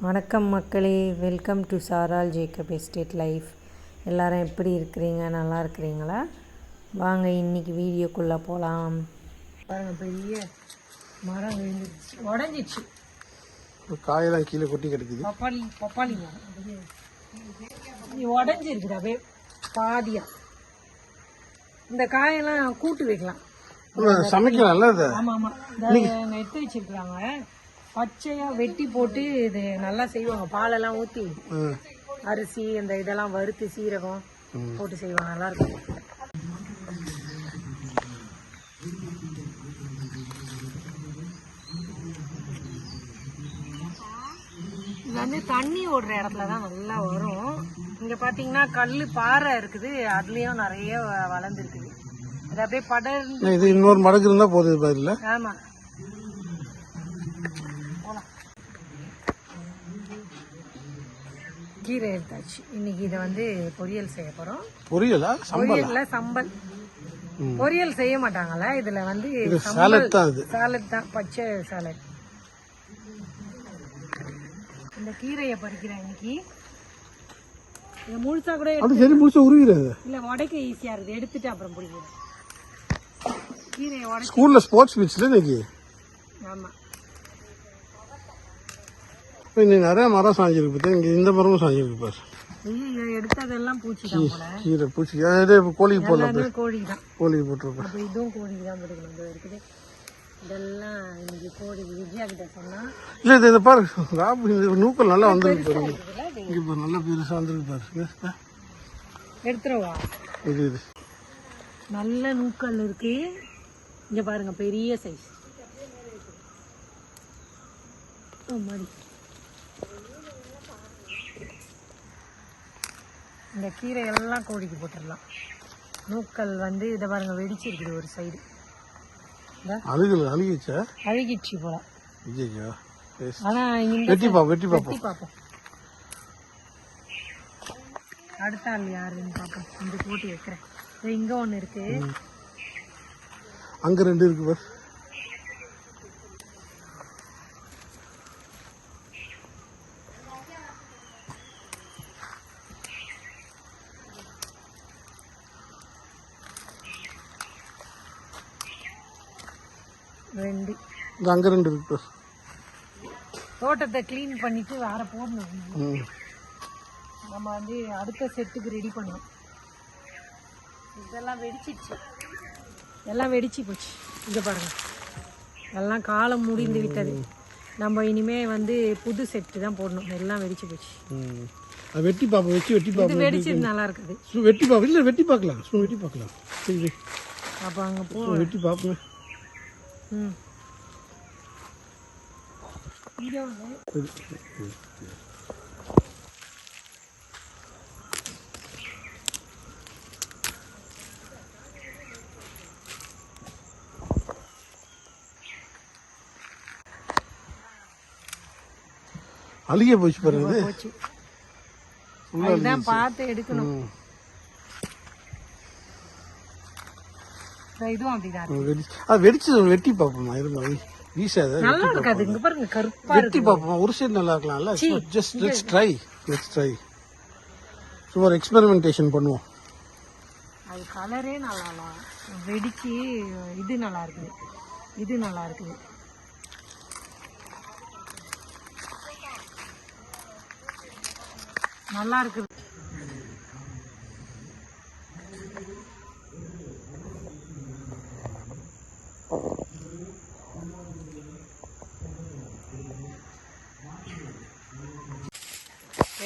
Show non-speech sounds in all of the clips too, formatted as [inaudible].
வணக்கம் மக்களே. Welcome to சாரால் ஜேக்கப் எஸ்டேட் லைஃப் எல்லாரும் எப்படி இருக்கிறீங்க? நல்லா இருக்கிறீங்களா? வாங்க இன்னைக்கு வீடியோக்குள்ளே போகலாம் பாருங்க பெரிய மரம் விழுந்துச்சு உடஞ்சிச்சு. காயெல்லாம் கீழே கொட்டி கிடக்குது. பப்பாளி பப்பாளி மரம். உடஞ்சிருக்குது அப்படியே பாதியா. இந்த காயெல்லாம் கூட்டு வைக்கலாம். சமைக்கலாம்ல அது ஆமா ஆமா. இதை நெட்டு வச்சிருக்காங்க பச்சையா வெட்டி போட்டு இது நல்லா செய்வாங்க. பாலெல்லாம் ஊத்தி ம். அரிசி அந்த இதெல்லாம் வறுத்து சீரகம் போட்டு செய்வாங்க. நல்லா இருக்கும். இது வந்து தண்ணி ஓடுற இடத்துல தான் நல்லா வரும். இங்க பாத்தீங்கன்னா கல்லு பாறை இருக்குது. அதுலயும் நிறைய வளர்ந்துருக்குது. அது அப்படியே படர்ந்து இது இன்னொரு மடங்கு இருந்தா போதும் இது பதில் ஆமா போலாம். கீரை எடுத்தாச்சு. இன்னைக்கு இதை வந்து பொரியல் செய்ய போறோம். பொரியலா? பொரியல்ல சம்பல். பொரியல் செய்ய மாட்டாங்கல்ல? இதுல வந்து சாலட் தான் சாலட் தான். பச்சை சாலட் இந்த கீரையை பறிக்கிறேன் இன்னைக்கு. இதை முழுசா கூட அது சரி முழுசா உருகிறது இல்ல உடைக்க ஈஸியா இருக்குது. எடுத்துட்டு அப்புறம் பிடிக்கிறேன் கீரையை உடை ஸ்கூல்ல ஸ்போர்ட்ஸ் பீச்ல இன்னைக்கு? ஆமா. இன்னைக்கு நிறைய மரம் சாஞ்சிருக்கு பார்த்தா இங்க இந்த மரமும் சாஞ்சிருக்கு பாரு. எடுத்ததெல்லாம் பூச்சி. கீரை பூச்சி அதே கோழிக்கு போடலாம் கோழி தான் கோழிக்கு இதுவும் கோழி தான் போட்டுக்கணும். இதோ இருக்குது. இதெல்லாம் இன்னைக்கு கோழி விஜயா கிட்ட சொன்னா. இல்ல இது இதை பாரு. ராபு இந்த நூக்கல் நல்லா வந்திருக்கு பாருங்க. இங்க பாரு நல்லா பெருசா வந்திருக்கு பாரு. எடுத்துருவா. இது இது. நல்ல நூக்கல் இருக்கு. இங்க பாருங்க பெரிய சைஸ் மாதிரி இந்த கீரை எல்லாம் கோழிக்கு போட்டுடலாம் நூக்கல் வந்து இதை பாருங்க வெடிச்சிருக்குது ஒரு சைடு அழுகல அழுகிச்சா அழுகிடுச்சு போல. ஐயோ ஆனா இந்த வெட்டி பா வெட்டி பார்ப்போம் வெட்டி பார்ப்போம் அடுத்த ஆள் யாருன்னு பார்ப்போம் இந்த போட்டு வைக்கிறேன். இங்க ஒண்ணு இருக்கு. அங்க ரெண்டு இருக்கு பாரு. ரெண்டு. இந்த அங்க ரெண்டு இருக்கு தோட்டத்தை க்ளீன் பண்ணிட்டு வேற போடணும். நம்ம வந்து அடுத்த செட்டுக்கு ரெடி பண்ணோம் இதெல்லாம் வெடிச்சிடுச்சு. எல்லாம் வெடிச்சு போச்சு. இங்க பாருங்க. எல்லாம் காலம் முடிந்து விட்டது. நம்ம இனிமே வந்து புது செட்டு தான் போடணும். எல்லாம் வெடிச்சு போச்சு. வெட்டி பார்ப்போம் வச்சு வெட்டி இது பார்ப்போம் வெடிச்சது நல்லா இருக்குது. வெட்டி பார்ப்போம் இல்லை வெட்டி பார்க்கலாம் வெட்டி பார்க்கலாம் சரி. அப்ப அங்க போ. வெட்டி பார்ப்போமே அழுகிய போச்சு பாருங்க பார்த்து எடுக்கணும் ம். இதோ இதுவும் அப்படிதான் இருக்கு. ம், வெடி- அது வெடிச்சு வெட்டி பார்ப்போமா? இருமா வீசாத நல்லா இருக்காது இங்க பாருங்க கருப்பா வெட்டி பார்ப்போமா? ஒரு சைடு நல்லா இருக்கலாம்ல? Just let's try let's try சும்மா ஒரு எக்ஸ்பெரிமெண்டேஷன் பண்ணுவோம். அது கலரே நல்லா வெடிச்சு இது நல்லா இருக்குது. இது நல்லா இருக்குது. நல்லா இருக்குது.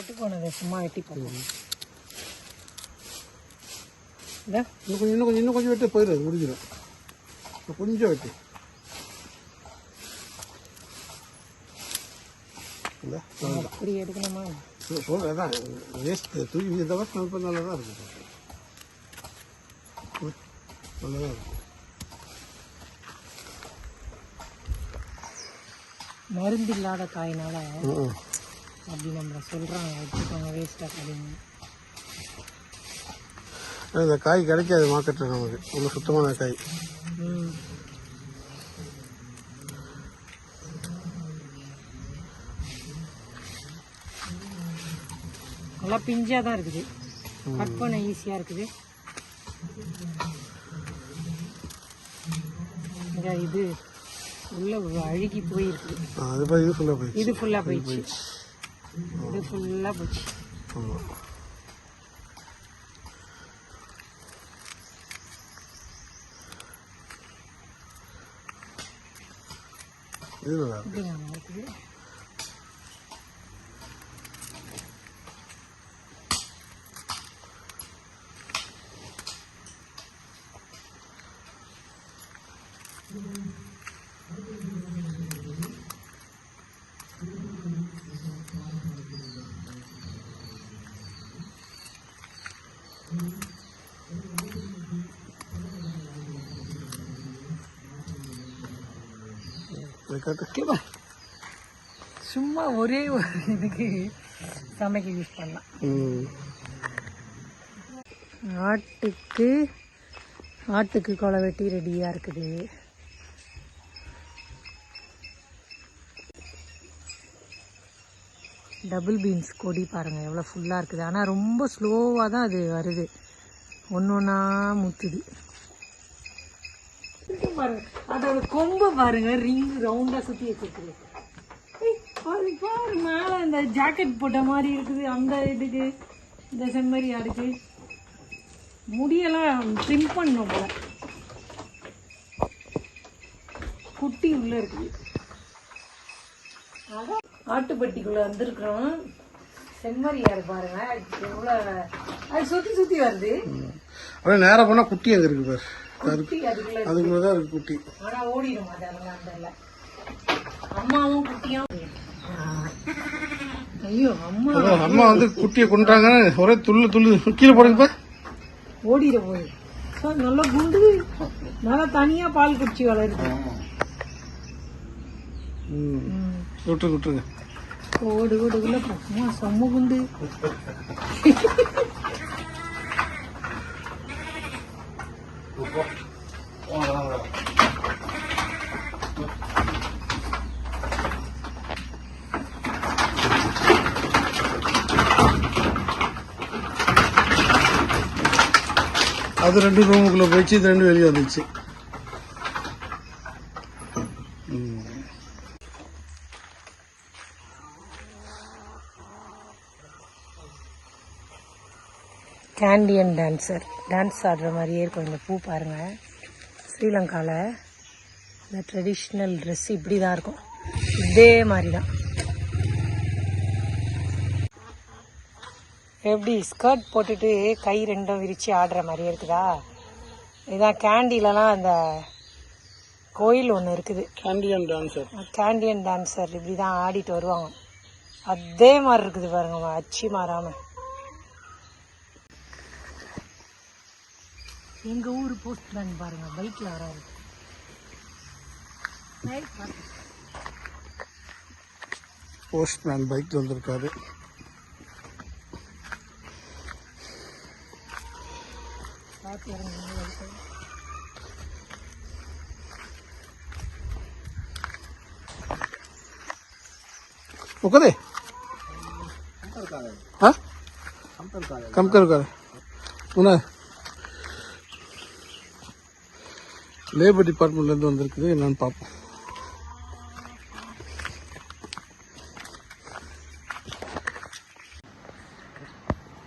வெட்டி போனதை சும்மா வெட்டி இந்த இன்னும் கொஞ்சம் இன்னும் கொஞ்சம் இன்னும் கொஞ்சம் வெட்டி போயிடுது முடிஞ்சிடும். கொஞ்சம் வெட்டி. அப்படி எடுக்கணுமா? சொல்கிறேன் அதான் வேஸ்ட் தூக்கி இந்த வருஷம் நல்லா தான் இருக்குது நல்லா தான் இருக்கு மருந்து இல்லாத காயினால. அப்படி நம்ம சொல்றாங்க. வச்சுக்கோங்க வேஸ்டா அப்படின்னு இந்த காய் கிடைக்காது மார்க்கெட்டில் நமக்கு. ரொம்ப சுத்தமான காய். நல்லா பிஞ்சாக தான் இருக்குது. கட் பண்ண ஈஸியாக இருக்குது. இது உள்ள அழுகி போயிருக்குது அது இது ஃபுல்லாக போயிடுச்சு. இது ஃபுல்லாக போயிடுச்சு. இது ஃபுல்லாக போச்சு ஆமாம் இது நல்லா இருக்கு. இப்படி நல்லா இருக்குது இதை சும்மா ஒரே ஒரு இதுக்கு சமைக்க யூஸ் பண்ணலாம். ஆட்டுக்கு ஆட்டுக்கு கொலை வெட்டி ரெடியாக இருக்குது. டபுள் பீன்ஸ் கொடி பாருங்கள் எவ்வளோ ஃபுல்லாக இருக்குது. ஆனால் ரொம்ப ஸ்லோவாக தான் அது வருது. ஒன்று ஒன்றா முத்துது. பாருங்கள் அதோட கொம்பை பாருங்க ரிங் ரவுண்டாக சுற்றி வச்சிருக்குது. ஏய், அது பாரு மேலே இந்த ஜாக்கெட் போட்ட மாதிரி இருக்குது அந்த இதுக்கு இந்த செம்மறி ஆடுக்கு. முடியெல்லாம் ட்ரிம் பண்ணும் போல. குட்டி உள்ள இருக்குது. ஆட்டுப்பட்டிக்குள்ள வந்திருக்கிறோம் செம்மறியார் பாருங்க. எவ்வளோ அது சுற்றி சுற்றி வருது. அப்படியே நேராக போனால் குட்டி அங்கே இருக்கு பாரு. குட்டி அதுக்குள்ள தான் இருக்கு குட்டி. ஆனா ஓடிடும் அது அம்மாவும் குட்டியும் ஐயோ அம்மா. அம்மா வந்து குட்டியை கொண்டுட்டாங்க ஒரே துள்ளு துள்ளு கீழே போடுங்க பாரு ஓடிட சோ, நல்லா குண்டு. நல்லா தனியா பால் குடிச்சு வளருது. ம். விட்டுருங்க. ஓடு ஓடு உள்ள போ. அம்மா செம்ம குண்டு. அது ரெண்டு ரூமுக்குள்ளே போயிடுச்சு இது ரெண்டு வெளியே வந்துச்சு கேண்டியன் டான்சர் டான்ஸ் ஆடுற மாதிரியே இருக்கும் இந்த பூ பாருங்க. ஸ்ரீலங்காவில் இந்த ட்ரெடிஷ்னல் ட்ரெஸ் இப்படி தான் இருக்கும். இதே மாதிரி தான் எப்படி ஸ்கர்ட் போட்டுட்டு கை ரெண்டும் விரித்து ஆடுற மாதிரியே இருக்குதா? இதான் கேண்டிலலாம் அந்த கோயில் ஒன்று இருக்குது. கேண்டியன் டான்சர் கேண்டியன் டான்சர் இப்படி தான் ஆடிட்டு வருவாங்க. அதே மாதிரி இருக்குது பாருங்க அச்சு மாறாம. எங்கள் ஊர் போஸ்ட்மேன் பாருங்கள் பைக்கில் வராரு. போஸ்ட்மேன் பைக் பைக்கில் வந்திருக்காரு. பார்த்து இறங்க මොකද කම්කර කර லேபர் டிபார்ட்மெண்ட்லேருந்து வந்திருக்குது. என்னன்னு பார்ப்போம்.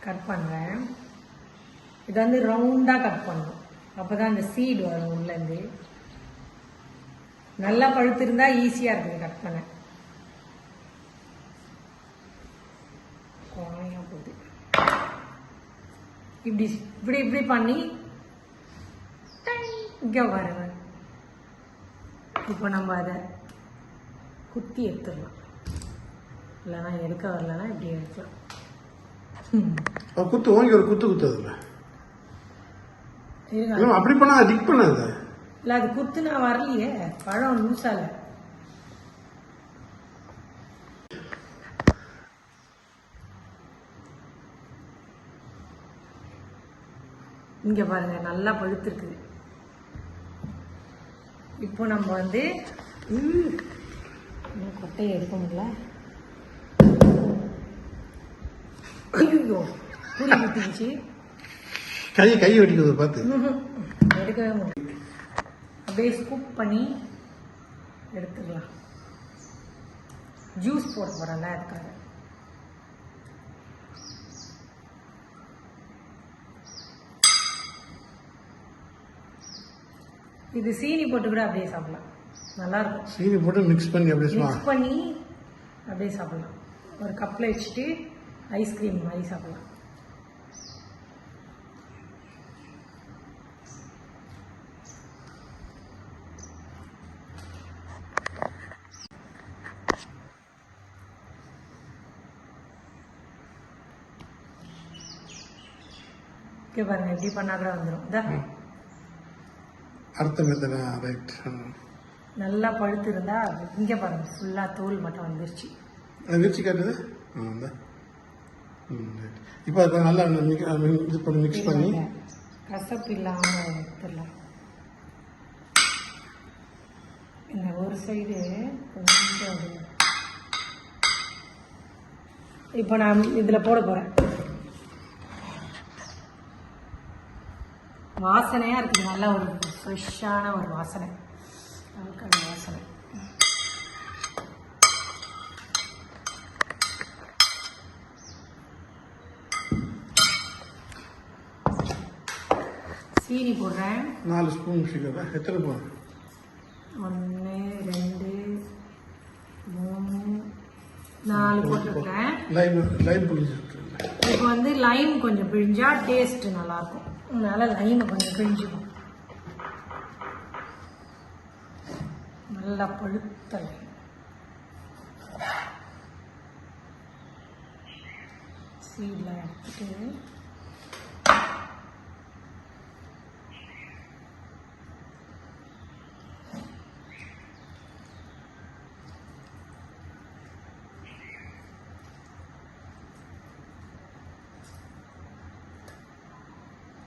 கட் பண்ணுறேன். இது வந்து ரவுண்டாக கட் பண்ணும். அப்போ தான் அந்த சீடு வரும் உள்ளேருந்து நல்லா பழுத்திருந்தா ஈஸியாக இருக்குது கட் பண்ண. கோணையாக போகுது. இப்படி இப்படி இப்படி பண்ணி இங்கே பாருங்க இப்போ நம்ம அதை குத்தி எடுத்துடலாம். இல்லைன்னா எடுக்க வரலன்னா இப்படி எடுக்கலாம். குத்து ஓங்கி ஒரு குத்து குத்து இல்லை அப்படி பண்ணா டிக் பண்ணாத இல்ல அது குத்துனா வரலையே. பழம் லூசால இங்க பாருங்க நல்லா பழுத்திருக்குது. இப்போ நம்ம வந்து கொட்டையை எடுக்க முடியல. ஐயோ புடி ஊற்றிக்கிச்சு கை கை வெட்டிக்கிறது பார்த்து. எடுக்கவே முடியும் அப்படியே ஸ்கூப் பண்ணி எடுத்துக்கலாம் ஜூஸ் போட போகிறேன்ல அதுக்காக. இது சீனி போட்டு கூட அப்படியே சாப்பிடலாம். நல்லா இருக்கும் சீனி போட்டு மிக்ஸ் பண்ணி அப்படியே மிக்ஸ் பண்ணி அப்படியே சாப்பிடலாம். ஒரு கப்பில் வச்சுட்டு ஐஸ்கிரீம் மாதிரி சாப்பிடலாம். ஓகே பாருங்க எப்படி பண்ணா கூட வந்துடும் இதான் அடுத்த மெத்தடா ரைட் நல்லா பழுத்து இருந்தா இங்க பாருங்க ஃபுல்லா தோல் மட்டும் வந்துருச்சு. விரிச்சு காட்டுது? இப்போ அதை நல்லா இது பண்ணி மிக்ஸ் பண்ணி. கசப்பு இல்லாம எடுத்துடலாம். இந்த ஒரு சைடு கொஞ்சம். இப்போ நான் இதுல போட போறேன். வாசனையா இருக்குது நல்ல ஒரு ஃப்ரெஷ்ஷான ஒரு வாசனை. அவக்காடு வாசனை. சீனி போடுறேன். நாலு ஸ்பூன் சுகர் எத்தனை போகும் ஒன்று ரெண்டு மூணு நாலு போட்டிருக்கேன். லைம் லைம் இப்போ வந்து லைம் கொஞ்சம் பிழிஞ்சா டேஸ்ட் நல்லா இருக்கும் அதனால லைம் கொஞ்சம் பிழிஞ்சுக்கும் நல்லா பழுத்த லைம் சீடில் எடுத்துட்டு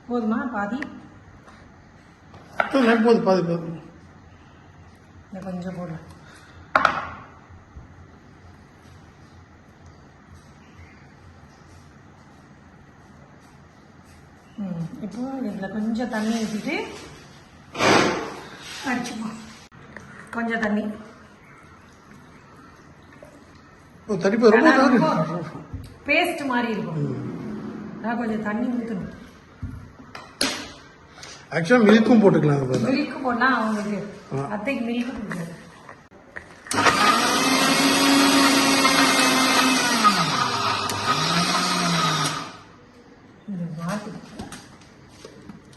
போதுமா பாதி லைம் போது பாதி போதும் இந்த கொஞ்சம் ம் இப்போ இதில் கொஞ்சம் தண்ணி ஊற்றிட்டு அடிச்சுப்போம் கொஞ்சம் தண்ணி தடிப்பு ரொம்ப பேஸ்ட் மாதிரி இருக்கும் நான் கொஞ்சம் தண்ணி ஊற்றணும் ஆக்சுவலாக மில்க்கும் போட்டுக்கலாம் அது பதிலா. போடலாம் அவங்களுக்கு அத்தைக்கு மில்க் கொடுக்குறது இது மாட்டு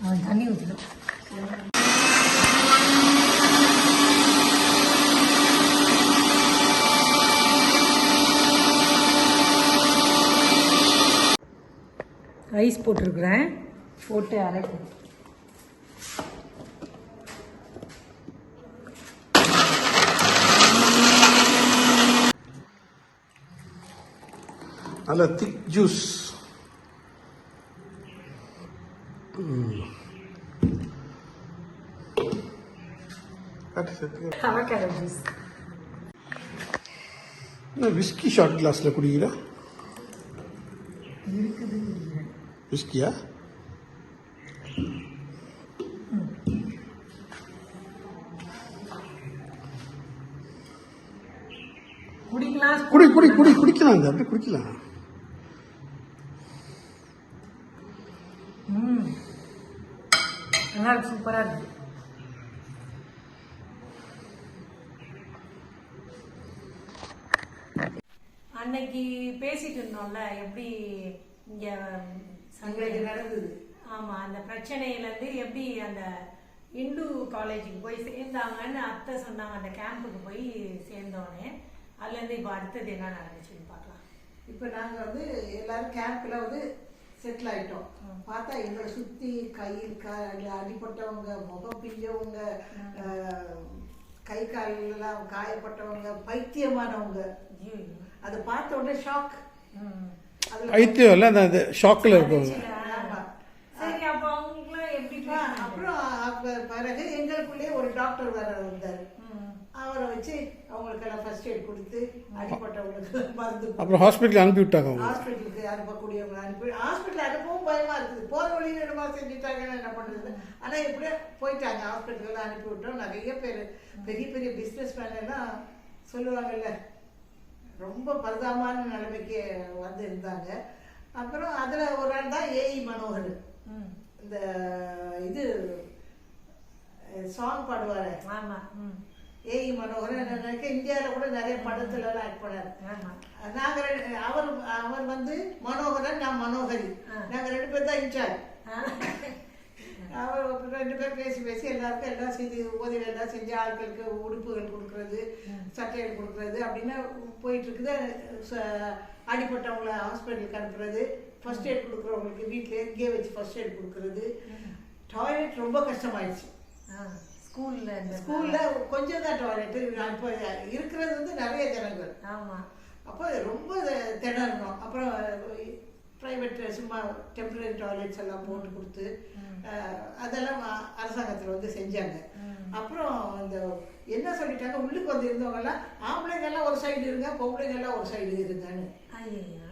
அவன் தண்ணி ஊற்றிடும் ஐஸ் போட்டிருக்கிறேன். போட்டு அரைக்கணும் நல்ல திக் ஜூஸ் விஸ்கி ஷார்ட் கிளாஸில் குடிக்கிறா விஸ்கியா குடி குடி குடி குடிக்கலாம் அது அப்படி குடிக்கலாம் ம் நல்லா இருக்கு சூப்பராக அன்னைக்கு பேசிட்டு இருந்தோம்ல எப்படி இங்க சங்கை நடந்தது? ஆமா அந்த பிரச்சனையில இருந்து எப்படி அந்த இந்து காலேஜுக்கு போய் சேர்ந்தாங்கன்னு அத்தை சொன்னாங்க அந்த கேம்புக்கு போய் சேர்ந்தோன்னே அதுல இருந்து இப்போ அடுத்தது என்ன நடந்துச்சுன்னு பார்க்கலாம். இப்போ நாங்கள் வந்து எல்லாரும் கேம்ப்ல வந்து செட்டில் ஆயிட்டோம் பார்த்தா எங்களை சுற்றி கையில் கா அடிப்பட்டவங்க முகம் பிஞ்சவங்க கை காலெல்லாம் காயப்பட்டவங்க பைத்தியமானவங்க. அதை பார்த்த உடனே ஷாக் பைத்தியம் இல்லை அந்த ஷாக்கில் இருக்கவங்க எப்படி அப்புறம் அப்ப பிறகு எங்களுக்குள்ளே ஒரு டாக்டர் வேற வந்தார். அவரை வச்சு அவங்களுக்கெல்லாம் ஃபர்ஸ்ட் எய்ட் கொடுத்து அடிப்பட்டவங்களுக்கு மருந்து அப்புறம் ஹாஸ்பிட்டல் அனுப்பி விட்டாங்க அவங்க. ஹாஸ்பிட்டலுக்கு அனுப்பக்கூடியவங்களை அனுப்பி ஹாஸ்பிட்டல் அனுப்பவும் பயமா இருக்குது. போற வழியில என்னமா செஞ்சுட்டாங்கன்னு என்ன பண்றது? ஆனா எப்படியோ போயிட்டாங்க. ஹாஸ்பிட்டல் அனுப்பி விட்டோம். நிறைய பேர் பெரிய பெரிய பிசினஸ் மேன் எல்லாம் சொல்லுவாங்கல்ல ரொம்ப பரிதாபமான நிலைமைக்கு வந்து இருந்தாங்க. அப்புறம் அதுல ஒரு ஆள் தான் ஏஇ மனோகர். ம். இந்த இது சாங் பாடுவாரு. ஆமா ம். ஏஇ மனோகர் என்ன நினைக்க இந்தியாவில் கூட நிறைய படத்துல எல்லாம் ஆக்ட் பண்ணாரு. ஆமா. நாங்க ரெண்டு- அவர் அவர் வந்து மனோகரன் நான் மனோகரி. ஆ. நாங்க ரெண்டு பேர் தான் இன்சார்ஜ். அவர் ரெண்டு பேர் பேசி பேசி எல்லாருக்கும் எல்லாம் செஞ்சு உதவி எல்லாம் செஞ்சு ஆட்களுக்கு உடுப்புகள் கொடுக்கறது சட்டைகள் கொடுக்கறது அப்படின்னு போயிட்டு இருக்குது அடிபட்டவங்கள ஹாஸ்பிட்டலுக்கு அனுப்புறது. ஃபர்ஸ்ட் எய்ட் கொடுக்குறவங்களுக்கு வீட்டில் இங்கே வச்சு ஃபர்ஸ்ட் எய்ட் கொடுக்கறது. டாய்லெட் ரொம்ப கஷ்டமாயிடுச்சு. ஆ. ஸ்கூல்ல ஸ்கூல்ல கொஞ்சம் தான் டாய்லெட் இப்போ இருக்கிறது வந்து நிறைய ஜனங்கள் ஆமா. அப்போ ரொம்ப திணறணும். அப்புறம் ப்ரைவேட் சும்மா டெம்பரரி டாய்லெட்ஸ் எல்லாம் போட்டு கொடுத்து அதெல்லாம் அரசாங்கத்தில் வந்து செஞ்சாங்க. அப்புறம் இந்த என்ன சொல்லிட்டாங்க? உள்ளுக்கு வந்து இருந்தவங்கெல்லாம் ஆம்பளைங்க எல்லாம் ஒரு சைடு இருங்க பொம்பளைங்க எல்லாம் ஒரு சைடு இருங்கன்னு.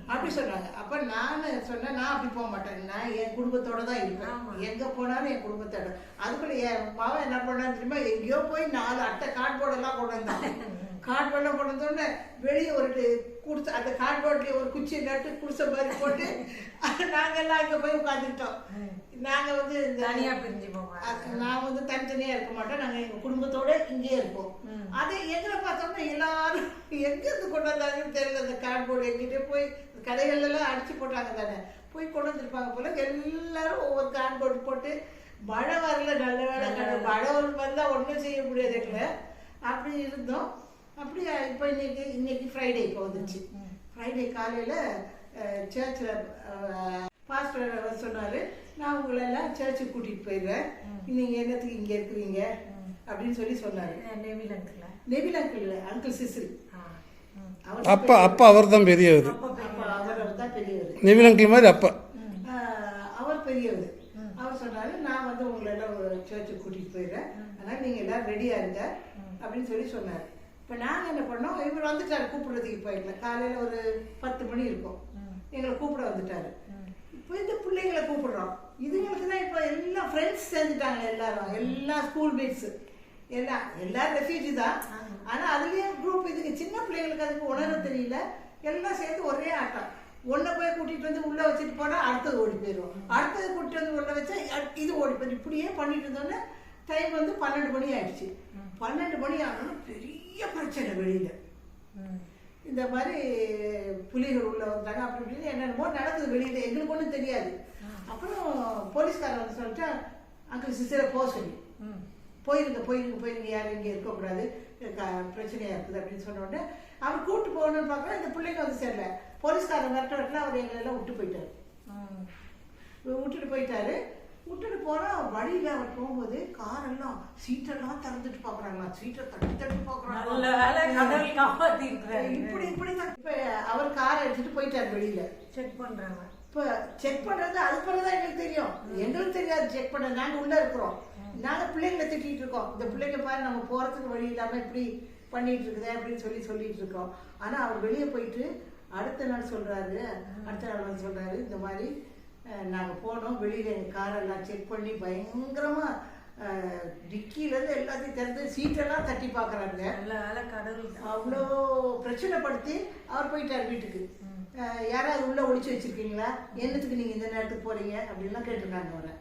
அப்படி சொன்னாங்க அப்ப நான் சொன்னேன் நான் அப்படி போக மாட்டேன். நான் என் குடும்பத்தோட தான் இருப்பேன். எங்க போனாலும் என் குடும்பத்தோட. அதுக்குள்ள என் மாவன் என்ன பண்ணான்னு தெரியுமா? எங்கேயோ போய் நாலு அட்டை கார்ட்போர்டு எல்லாம் கொண்டு வந்தான். [laughs] கார்ட்போர்டெல்லாம் கொண்டு வந்தோடனே வெளியே ஒரு குடிசை அந்த கார்ட்போர்ட்லயே ஒரு குச்சி நட்டு குடிசை மாதிரி போட்டு [laughs] நாங்க எல்லாம் அங்க போய் உட்காந்துக்கிட்டோம் நாங்க வந்து தனியா பிரிஞ்சு அஹ் நான் வந்து தனித்தனியா இருக்க மாட்டேன் நாங்க எங்க குடும்பத்தோட இங்கேயே இருப்போம். அதே எங்களை பார்த்தோம்னா எல்லாரும் எங்க இருந்து கொண்டு வந்தாங்கன்னு தெரியல. அந்த கார்ட்போர்டு எங்கிட்ட போய் கடைகள்ல எல்லாம் அடிச்சு போட்டாங்க தானே. போய் கொண்டு வந்திருப்பாங்க போல. எல்லாரும் ஒவ்வொரு கார்ட்போர்டு போட்டு மழை வரல நல்ல வேலை கடை மழை ஒரு வந்தா ஒண்ணும் செய்ய முடியாது எங்களை. அப்படி இருந்தோம். அப்படி இப்போ இன்னைக்கு இன்னைக்கு ஃப்ரைடே இப்போ வந்துச்சு ஃப்ரைடே காலையில சர்ச்சில் பாஸ்டர் சொன்னாரு நான் உங்களை எல்லாம் சர்ச்சுக்கு கூட்டிட்டு போயிடுறேன். நீங்க என்னத்துக்கு இங்க இருக்கிறீங்க அப்படின்னு சொல்லி சொன்னாரு. Neville uncle Neville uncle uncle அவர் அப்பா அப்பா அவர் தான் பெரியவர் அப்ப அவர் தான் பெரியவர் நிவின் அங்கிள் மாதிரி அப்பா. அவர் பெரியவர். அவர் சொன்னாரு நான் வந்து உங்களை எல்லாம் ஒரு சர்ச்சுக்கு கூட்டிட்டு போயிடுறேன். அதனால நீங்க எல்லாம் ரெடியா இருங்க அப்படின்னு சொல்லி சொன்னாரு. இப்ப நாங்க என்ன பண்ணோம் இவர் வந்துட்டாரு கூப்பிடுறதுக்கு போயிடல காலையில ஒரு பத்து மணி இருக்கும். எங்களை கூப்பிட வந்துட்டாரு. இப்போ இந்த பிள்ளைங்களை கூப்பிடுறோம். இதுங்களுக்கு தான் இப்போ எல்லாம் ஃப்ரெண்ட்ஸ் சேர்ந்துட்டாங்க எல்லாரும். எல்லா ஸ்கூல் மேட்ஸ் எல்லாம் எல்லாரும் ரெஃப்யூஜி தான். ஆனா அதுலயும் குரூப் இதுக்கு சின்ன பிள்ளைங்களுக்கு அதுக்கு உணர தெரியல. எல்லாம் சேர்ந்து ஒரே ஆட்டம். ஒன்றை போய் கூட்டிட்டு வந்து உள்ள வச்சுட்டு போனா அடுத்தது ஓடி போயிடும் அடுத்தது கூட்டிட்டு வந்து உள்ள வச்சா இது ஓடி போயிடும் இப்படியே பண்ணிட்டு இருந்தோன்னே டைம் வந்து பன்னெண்டு மணி ஆயிடுச்சு. பன்னெண்டு மணி ஆனாலும் பெரிய பிரச்சனை வெளியில. இந்த மாதிரி புலிகள் உள்ள வந்தாங்க அப்படி இப்படின்னு என்னென்னமோ நடக்குது வெளியில. எங்களுக்கு ஒன்றும் தெரியாது. அப்புறம் போலீஸ்காரர் வந்து சொல்லிட்டு அங்கிள் சிஸ்டரை போக சொல்லி. ம். போயிருங்க போயிருங்க போயிருங்க. யாரும் இங்கே இருக்கக்கூடாது க- பிரச்சனையா இருக்குது. அப்படின்னு சொன்ன உடனே அவர் கூட்டு போகணும்னு பார்க்குறோம் இந்த பிள்ளைங்க வந்து சேரல. போலீஸ்காரன் வரட்ட வரல அவர் எங்களை எல்லாம் விட்டு போயிட்டாரு. விட்டுட்டு போயிட்டாரு. விட்டுட்டு போனா வழியில அவர் போகும்போது காரெல்லாம் சீட்டெல்லாம் திறந்துட்டு பாக்குறாங்களா சீட்டை தட்டி தட்டி காப்பாத்தி இப்படி இப்படி தான். இப்ப அவர் காரை எடுத்துட்டு போயிட்டாரு வெளியில. செக் பண்றாங்க. இப்ப செக் பண்றது அது பிறகுதான் எங்களுக்கு தெரியும். எங்களுக்கு தெரியாது செக் பண்ண. நாங்க உள்ள இருக்கிறோம். நாங்க பிள்ளைங்களை திட்டிட்டு இருக்கோம். இந்த பிள்ளைங்க பாரு நம்ம போறதுக்கு வழி இல்லாம இப்படி பண்ணிட்டு இருக்குதே அப்படின்னு சொல்லி சொல்லிட்டு இருக்கோம். ஆனா அவர் வெளியே போயிட்டு அடுத்த நாள் சொல்றாரு அடுத்த நாள் வந்து சொல்றாரு இந்த மாதிரி அஹ், நாங்க போனோம் வெளியில எங்க காரெல்லாம் செக் பண்ணி பயங்கரமா அஹ், டிக்கில இருந்து எல்லாத்தையும் திறந்து சீட்டெல்லாம் தட்டி கடவுள். அவ்வளோ பிரச்சனைப்படுத்தி அவர் போயிட்டார் வீட்டுக்கு. யாராவது உள்ள ஒளிச்சு வச்சிருக்கீங்களா? என்னத்துக்கு நீங்க இந்த நேரத்துக்கு போறீங்க? அப்படின்லாம் கேட்டிருக்காங்க அவரை.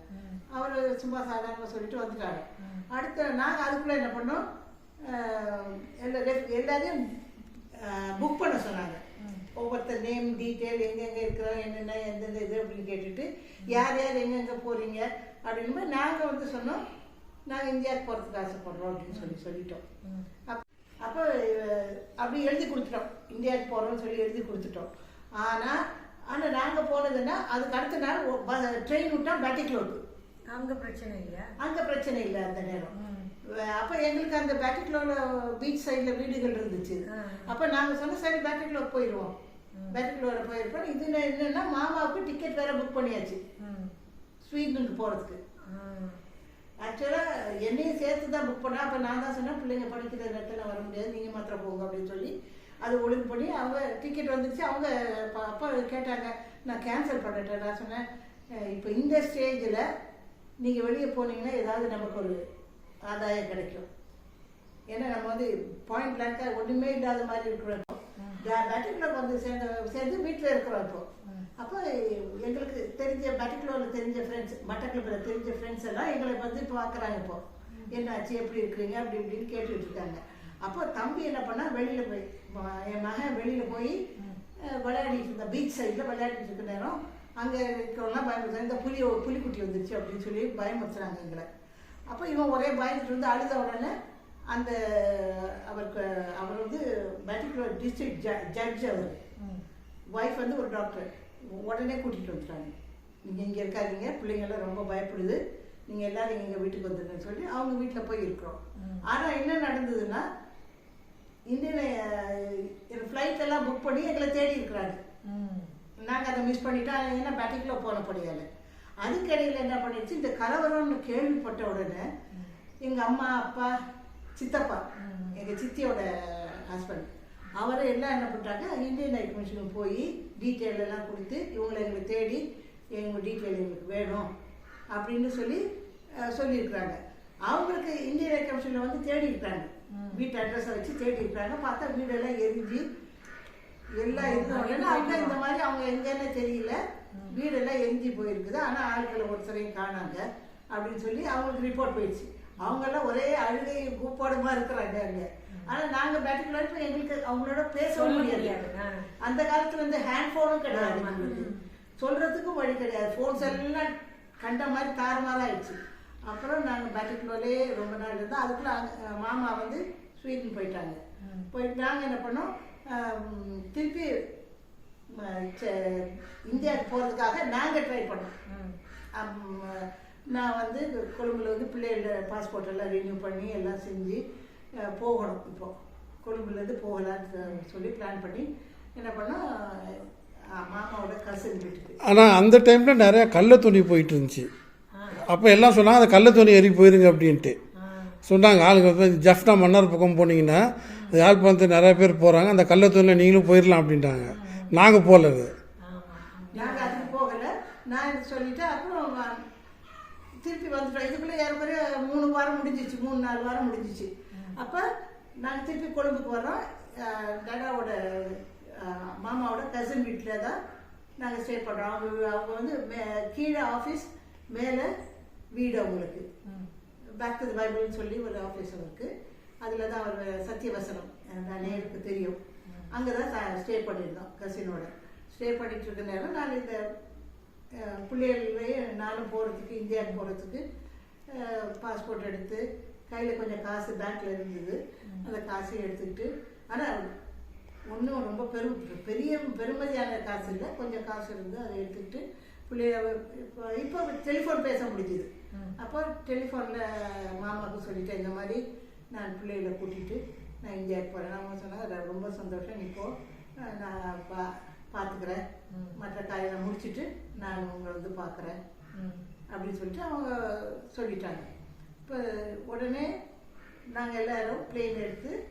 அவர் சும்மா சாதாரணமா சொல்லிட்டு வந்துட்டாரு. அடுத்த நாங்க அதுக்குள்ள என்ன பண்ணோம்? எல்லா எல்லாரையும் புக் பண்ண சொன்னாங்க. ஒவ்வொருத்தர் நேம் டீட்டெயில் எங்கெங்கே இருக்கிறோம் என்னென்ன எந்தெந்த இது அப்படின்னு கேட்டுட்டு யார் யார் எங்கெங்கே போகிறீங்க அப்படின்னு நாங்கள் வந்து சொன்னோம் நாங்கள் இந்தியாவுக்கு போகிறதுக்கு ஆசைப்படுறோம் அப்படின்னு சொல்லி சொல்லிட்டோம். அப்- அப்போ அப்படி எழுதி கொடுத்துட்டோம். இந்தியாவுக்கு போகிறோம்னு சொல்லி எழுதி கொடுத்துட்டோம். ஆனால் ஆனால் நாங்கள் போனதுன்னா அதுக்கு அடுத்த நாள் ட்ரெயின் விட்டா பேட்டிக்லோட்டு அங்க பிரச்சனை இல்லையா அங்கே பிரச்சனை இல்லை அந்த நேரம். அப்போ எங்களுக்கு அந்த பேட்டிக்லோட பீச் சைடில் வீடுகள் இருந்துச்சு. அப்போ நாங்கள் சொன்னோம் சரி பேட்டிக்லோ போயிடுவோம் பேட்டிக்லோட போயிருப்போம். இது என்னன்னா மாமாவுக்கு டிக்கெட் வேற புக் பண்ணியாச்சு. ஸ்வீடனுக்கு போகிறதுக்கு ஆக்சுவலாக என்னையும் சேர்த்து தான் புக் பண்ணேன் அப்போ நான் தான் சொன்னேன் பிள்ளைங்க படிக்கிற இடத்துல வர முடியாது. நீங்கள் மாத்திரம் போங்க அப்படின்னு சொல்லி அது ஒழுங்கு பண்ணி அவங்க டிக்கெட் வந்துச்சு அவங்க அப்ப- கேட்டாங்க நான் கேன்சல் பண்ணிட்டேன். நான் சொன்னேன் "அஹ், இப்போ இந்த ஸ்டேஜில் நீங்கள் வெளியே போனீங்கன்னா ஏதாவது நமக்கு ஒரு ஆதாயம் கிடைக்கும். ஏன்னா நம்ம வந்து பாயிண்ட் பிளாங்காக ஒன்றுமே இல்லாத மாதிரி இருக்கிறோம் இப்போ. கிளப் வந்து சேர்ந்து சேர்ந்து வீட்டில் இருக்கிறோம் இப்போ. அப்போ எங்களுக்கு தெரிஞ்ச கிளப்பில் தெரிஞ்ச ஃப்ரெண்ட்ஸ் மட்டக்கிளப்பில் தெரிஞ்ச ஃப்ரெண்ட்ஸ் எல்லாம் எங்களை வந்து பார்க்குறாங்க இப்போ. என்னாச்சு எப்படி இருக்கிறீங்க அப்படி இப்படின்னு கேட்டுட்டு இருக்காங்க. அப்போ தம்பி என்ன பண்ணா வெளியில் போய் என் மகன் வெளியில் போய் விளையாடிட்டு இருந்தான் பீச் சைடில் விளையாடிட்டு இருக்க நேரம் அங்கே இருக்கிறவங்களாம் பயமுறுத்தாங்க இந்த புலி புலிக்குட்டி வந்துருச்சு அப்படின்னு சொல்லி பயமுறுத்துறாங்க எங்களை. அப்போ இவன் ஒரே பயந்துட்டு வந்து அழுத உடனே அந்த அவருக்கு அவர் வந்து பர்டிகுலர் டிஸ்ட்ரிக்ட் ஜட்ஜ் அவர். ஒய்ஃப் வந்து ஒரு டாக்டர் உடனே கூட்டிகிட்டு வந்துட்டாங்க. நீங்கள் இங்கே இருக்காதீங்க பிள்ளைங்கெல்லாம் ரொம்ப பயப்படுது. நீங்கள் எல்லாரும் எங்கள் வீட்டுக்கு வந்துருங்கன்னு சொல்லி அவங்க வீட்டில் போய் இருக்கிறோம் ஆனால் என்ன நடந்ததுன்னா இந்தியன் ஃப்ளைட் எல்லாம் புக் பண்ணி எங்களை தேடி இருக்கிறாங்க நாங்கள் அதை மிஸ் பண்ணிட்டோம். ஏன்னா பேட்டிக்கில் போனபடியால் அதுக்கிடையில் என்ன பண்ணிடுச்சு இந்த கலவரம்னு கேள்விப்பட்ட உடனே எங்கள் அம்மா அப்பா சித்தப்பா எங்கள் சித்தியோட ஹஸ்பண்ட் அவரை எல்லாம் என்ன பண்ணிட்டாங்க இந்தியன் ஹை கமிஷனுக்கு போய் டீட்டெயில் எல்லாம் கொடுத்து இவங்களை எங்களுக்கு தேடி எங்கள் டீட்டெயில் எங்களுக்கு வேணும் அப்படின்னு சொல்லி சொல்லியிருக்கிறாங்க. அவங்களுக்கு இந்தியன் ஹை கமிஷனில் வந்து தேடி இருக்காங்க வீட்டு அட்ரஸை வச்சு தேடி இருக்காங்க பார்த்தா வீடெல்லாம் எரிஞ்சு எல்லாம் இருந்த உடனே அவங்க இந்த மாதிரி அவங்க எங்கன்னு தெரியல. வீடெல்லாம் எரிஞ்சு போயிருக்குது. ஆனால் ஆட்களை ஒருத்தரையும் காணாங்க. அப்படின்னு சொல்லி அவங்களுக்கு ரிப்போர்ட் போயிடுச்சு. அவங்கெல்லாம் ஒரே அழுகை கூப்பாடுமா இருக்கிறாங்க அங்கே. ஆனால் நாங்கள் இப்போ எங்களுக்கு அவங்களோட பேசவும் முடியாது. அந்த காலத்துல இந்த ஹேண்ட் ஃபோனும் கிடையாது. சொல்றதுக்கும் வழி கிடையாது. ஃபோன்ஸ் எல்லாம் கண்ட மாதிரி தாறுமாறா ஆயிடுச்சு. அப்புறம் நாங்கள் பேட்டிக்குள்ளே ரொம்ப நாள் இருந்தோம். அதுக்குள்ள மாமா வந்து ஸ்வீடன் போயிட்டாங்க. போயிட்டு நாங்கள் என்ன பண்ணோம்? திருப்பி இந்தியாவுக்கு போகிறதுக்காக நாங்கள் ட்ரை பண்ணோம். நான் வந்து கொழும்புல வந்து பிள்ளைகளோட பாஸ்போர்ட் எல்லாம் ரினியூ பண்ணி எல்லாம் செஞ்சு போகணும் இப்போ. கொழும்புலேருந்து போகலான்னு சொல்லி பிளான் பண்ணி என்ன பண்ணோம் மாமாவோட கசின் வீட்டுக்கு. ஆனால் அந்த டைமில் நிறையா கள்ள துணி போயிட்டு இருந்துச்சு. அப்போ எல்லாம் சொன்னாங்க அந்த கள்ள துணி எறி போயிருங்க அப்படின்ட்டு. சொன்னாங்க ஆளுங்க வந்து ஜஃப்னா மன்னார் பக்கம் போனீங்கன்னா யாழ்ப்பாணத்துக்கு நிறைய பேர் போகிறாங்க அந்த கள்ள துணியில் நீங்களும் போயிடலாம் அப்படின்ட்டாங்க நாங்கள் போகல அது நாங்கள் அதுக்கு போகலை. நான் சொல்லிட்டு அப்புறம் திருப்பி வந்துட்டோம். இதுக்குள்ளே ஏறக்குறைய மூணு வாரம் முடிஞ்சிச்சு. மூணு நாலு வாரம் முடிஞ்சிச்சு. அப்போ நாங்கள் திருப்பி கொழும்புக்கு வர்றோம். அஹ், டாடாவோட மாமாவோட கசின் வீட்டில் தான் நாங்கள் ஸ்டே பண்ணுறோம் அவங்க அவங்க வந்து மே கீழே ஆஃபீஸ் மேலே வீடு அவங்களுக்கு. பேக் டு பைபிள்னு சொல்லி ஒரு ஆஃபீஸ் அவருக்கு. அதில் தான் அவர் சத்தியவசனம். நான் எனக்கு தெரியும். அங்கே தான் ஸ்டே பண்ணியிருந்தோம் கசினோட ஸ்டே பண்ணிட்டு இருக்க நேரம் நான் இந்த பிள்ளைகளையே நானும் போகிறதுக்கு இந்தியாவுக்கு போகிறதுக்கு பாஸ்போர்ட் எடுத்து கையில் கொஞ்சம் காசு பேங்க்கில் இருந்தது. அந்த காசையும் எடுத்துக்கிட்டு ஆனால் ஒன்றும் ரொம்ப பெரும் பெரிய பெருமதியான காசு இல்லை. கொஞ்சம் காசு இருந்து அதை எடுத்துக்கிட்டு பிள்ளைய இப்போ இப்போ டெலிஃபோன் பேச முடிஞ்சுது. அப்போ டெலிஃபோனில் மாமாவுக்கு சொல்லிட்டேன் இந்த மாதிரி நான் பிள்ளைகளை கூட்டிகிட்டு நான் இந்தியாவுக்கு போகிறேன் அவங்க சொன்னாங்க ரொம்ப சந்தோஷம். அஹ் நான் பா பார்த்துக்கிறேன். மற்ற காரியெல்லாம் முடிச்சிட்டு நான் உங்களை வந்து பார்க்குறேன். அப்படின்னு சொல்லிட்டு அவங்க சொல்லிட்டாங்க. இப்போ உடனே நாங்கள் எல்லாரும் பிளேன் எடுத்து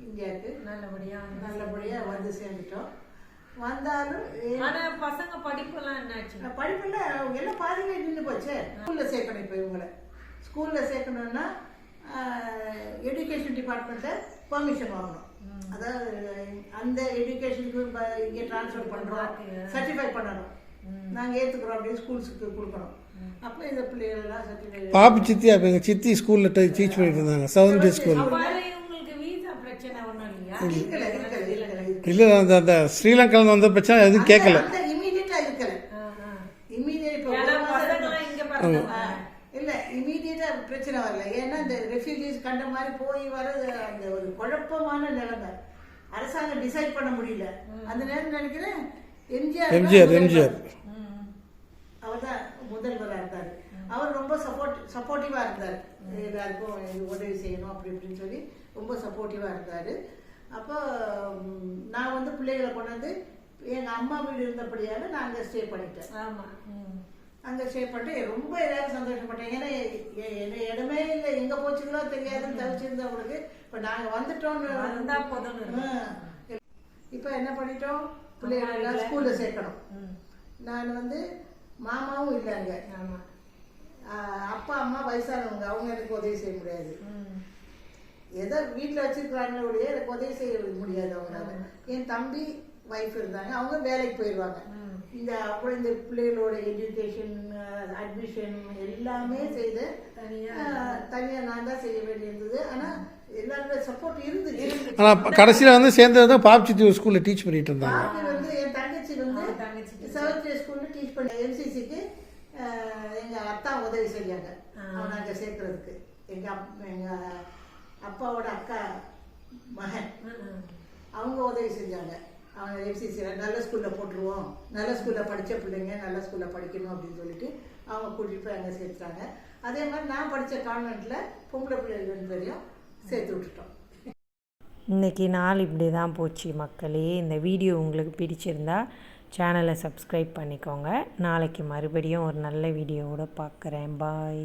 இந்தியாவுக்கு நல்லபடியா நல்லபடியாக வந்து சேர்ந்துட்டோம். வந்தாலும் ஏ- ஆனா பசங்க படிப்பெல்லாம் என்னாச்சு? படிப்பில் எல்லாம் பாதியில நின்று போச்சே. ஸ்கூலில் சேர்க்கணும் இப்போ இவங்களை. ஸ்கூலில் சேர்க்கணுன்னா எஜுகேஷன் டிபார்ட்மெண்ட்டை பெர்மிஷன் வாங்கணும். அதாவது அந்த எஜுகேஷனுக்கு இங்கே ட்ரான்ஸ்ஃபர் பண்ணுறோம் சர்டிஃபை பண்ணணும். நாங்கள் ஏற்றுக்குறோம் அப்படின்னு ஸ்கூல்ஸுக்கு கொடுக்கணும். அப்போ இந்த பிள்ளைகளெல்லாம் சர்டிஃபை பாப்பி சித்தி அப்போ எங்கள் சித்தி ஸ்கூலில் டீச் பண்ணிட்டு இருந்தாங்க. செவன் டே ஸ்கூல் இல்லை. அந்த அந்த ஸ்ரீலங்காவில் வந்த பிரச்சனை எதுவும் கேட்கல அந்த இமீடியட்டாக இருக்கல ஆ, ஆ. இமீடியட் இப்போ ஏன்னா ஒரு மாசம் பசங்கெல்லாம் இங்க பாருங்க இல்ல இமீடியட்டா பிரச்சனை வரல ஏன்னா இந்த ரெஃப்யூஜிஸ் கண்ட மாதிரி போய் வர்றது அந்த ஒரு குழப்பமான நிலைமை அரசாங்கம் டிசைட் பண்ண முடியல. அந்த நேரம் நினைக்கிறேன் எம்ஜிஆர் எம்ஜிஆர் அவர் தான் முதல்வராக இருந்தார். அவர் ரொம்ப சப்போர்ட் சப்போர்ட்டிவாக இருந்தார். எல்லாருக்கும் இது உதவி செய்யணும் அப்படி இப்படின்னு சொல்லி ரொம்ப சப்போர்ட்டிவாக இருந்தார். அப்போ நான் வந்து பிள்ளைகளை கொண்டாந்து எங்கள் அம்மா வீடு இருந்தபடியால் நான் அங்கே ஸ்டே பண்ணிட்டேன். ஆமா. ம். அங்கே ஸ்டே பண்ணிட்டு ரொம்ப எல்லாரும் சந்தோஷப்பட்டேன். ஏன்னா என்ன இடமே இல்லை. எங்கே போச்சுங்களோ தெரியாதுன்னு தவிச்சிருந்தவங்களுக்கு இப்போ நாங்கள் வந்துட்டோம்னு வந்தா போதும்னு இருக்கு. ஆ, இப்போ என்ன பண்ணிட்டோம்? பிள்ளைகளெல்லாம் ஸ்கூலில் சேர்க்கணும். நான் வந்து மாமாவும் இல்லைங்க அப்பா அம்மா வயசானவங்க. அவங்க எனக்கு உதவி செய்ய முடியாது. ஏதோ வீட்டில் வச்சிருக்கிறாங்களே ஒழிய எனக்கு உதவி செய்ய முடியாது அவங்களால. என் தம்பி ஒய்ஃப் இருந்தாங்க. அவங்க வேலைக்கு போயிடுவாங்க இந்த அப்புறம் இந்த பிள்ளைகளோட எஜுகேஷன் அட்மிஷன் எல்லாமே செய்து ஆஹ் தனியா நான் தான் செய்ய வேண்டியிருந்தது. ஆனா எல்லாரோட சப்போர்ட் இருந்துச்சு ஆனால் கடைசியில் வந்து சேர்ந்தது தான் பாப்சித்தி ஸ்கூலில் டீச் பண்ணிட்டு இருந்தாங்க. வந்து என் தங்கச்சி வந்து செவன்த் ஸ்கூல்ல டீச் பண்ண எம்சிசிக்கு எங்க அத்தா உதவி செஞ்சாங்க. அவனை அங்க சேர்க்கறதுக்கு. எங்க அப்- எங்க அப்பாவோட அக்கா மகன். அவங்க உதவி செஞ்சாங்க. அவங்க எம்சிசியில் நல்ல ஸ்கூலில் போட்டுருவோம். நல்ல ஸ்கூலில் படித்த பிள்ளைங்க நல்ல ஸ்கூலில் படிக்கணும் அப்படின்னு சொல்லிட்டு அவங்க கூட்டிகிட்டு போய் அங்கே சேர்த்துட்டாங்க. அதே மாதிரி நான் படித்த கான்வெண்ட்டில் பொம்பளை பிள்ளைகள் பேரையும் சேர்த்து விட்டுட்டோம் இன்னைக்கு நாள் இப்படி தான் போச்சு மக்களே. இந்த வீடியோ உங்களுக்கு பிடிச்சிருந்தா சேனலை சப்ஸ்கிரைப் பண்ணிக்கோங்க. நாளைக்கு மறுபடியும் ஒரு நல்ல வீடியோவோட பார்க்குறேன். பாய்